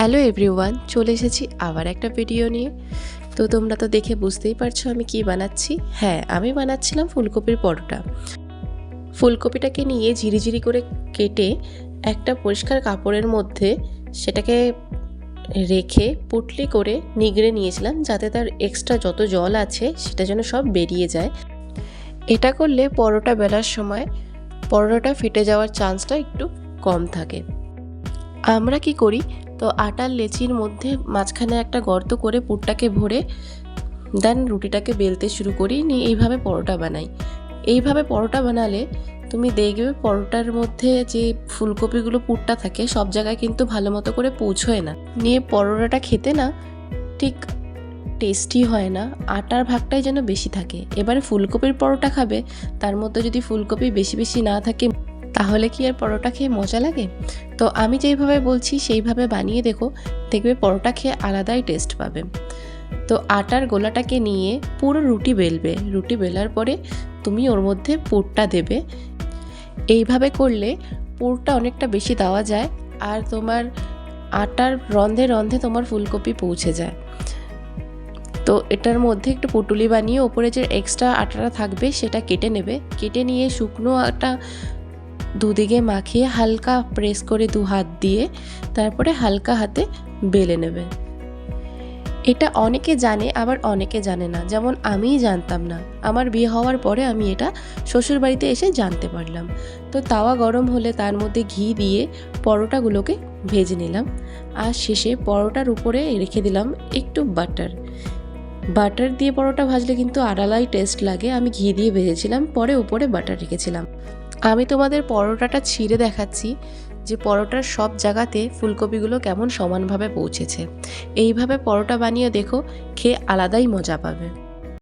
Hello everyone চলে এসেছি আবার একটা ভিডিও নিয়ে। তো তোমরা তো দেখে বুঝতেই পারছ আমি কি বানাচ্ছি। হ্যাঁ আমি বানাচ্ছিলাম ফুলকপির পরোটা। ফুলকপিটাকে নিয়ে ঝিরিঝিরি করে কেটে একটা পরিষ্কার কাপড়ের মধ্যে সেটাকে রেখে পুটলি করে নিগড়ে নিয়েছিলাম যাতে তার এক্সট্রা যত জল আছে সেটা যেন সব বেরিয়ে যায়। এটা করলে পরোটা বেলার সময় পরোটাটা ফেটে যাওয়ার চান্সটা একটু কম থাকে। আমরা কি করি? তো আটার লেচির মধ্যে মাঝখানে একটা গর্ত করে পুরটাকে ভরে দেন রুটিটাকে বেলতে শুরু করি, নিয়ে এইভাবে পরোটা বানাই। এইভাবে পরোটা বানালে তুমি দেখবে পরোটার মধ্যে যে ফুলকপিগুলো, পুরটা থাকে, সব জায়গায় কিন্তু ভালো মতো করে পৌঁছয় না। নিয়ে পরোটাটা খেতে না ঠিক টেস্টি হয় না, আটার ভাগটাই যেন বেশি থাকে। এবারে ফুলকপির পরোটা খাবে, তার মধ্যে যদি ফুলকপি বেশি বেশি না থাকে তাহলে কি আর পরোটা খেয়ে মজা লাগে? তো আমি যেইভাবে বলছি, সেইভাবে বানিয়ে দেখো, দেখবে পরোটা খেয়ে আলাদাই টেস্ট পাবে। তো আটার গোলাটাকে নিয়ে পুরো রুটি বেলবে। রুটি বেলার পরে তুমি ওর মধ্যে পুরটা দেবে। এইভাবে করলে পুরটা অনেকটা বেশি দেওয়া যায় আর তোমার আটার রন্ধে রন্ধে তোমার ফুলকপি পৌঁছে যায়। তো এটার মধ্যে একটু পুটুলি বানিয়ে ওপরে যে এক্সট্রা আটাটা থাকবে সেটা কেটে নেবে। কেটে নিয়ে শুকনো আটা দুদিকে মাখিয়ে হালকা প্রেস করে দু হাত দিয়ে তারপরে হালকা হাতে বেলে নেবে। এটা অনেকে জানে, আবার অনেকে জানে না। যেমন আমিই জানতাম না। আমার বিয়ে হওয়ার পরে আমি এটা শ্বশুরবাড়িতে এসে জানতে পারলাম। তো তাওয়া গরম হলে তার মধ্যে ঘি দিয়ে পরোটাগুলোকে ভেজে নিলাম। আর শেষে পরোটার উপরে রেখে দিলাম একটু বাটার। বাটার দিয়ে পরোটা ভাজলে কিন্তু আড়ালাই টেস্ট লাগে। আমি ঘি দিয়ে ভেজেছিলাম, পরে উপরে বাটার রেখেছিলাম। আমি তোমাদের পরোটাটা ছিঁড়ে দেখাচ্ছি যে পরোটার সব জায়গাতে ফুলকপিগুলো কেমন সমানভাবে পৌঁছেছে। এইভাবে পরোটা বানিয়ে দেখো, খেয়ে আলাদাই মজা পাবে।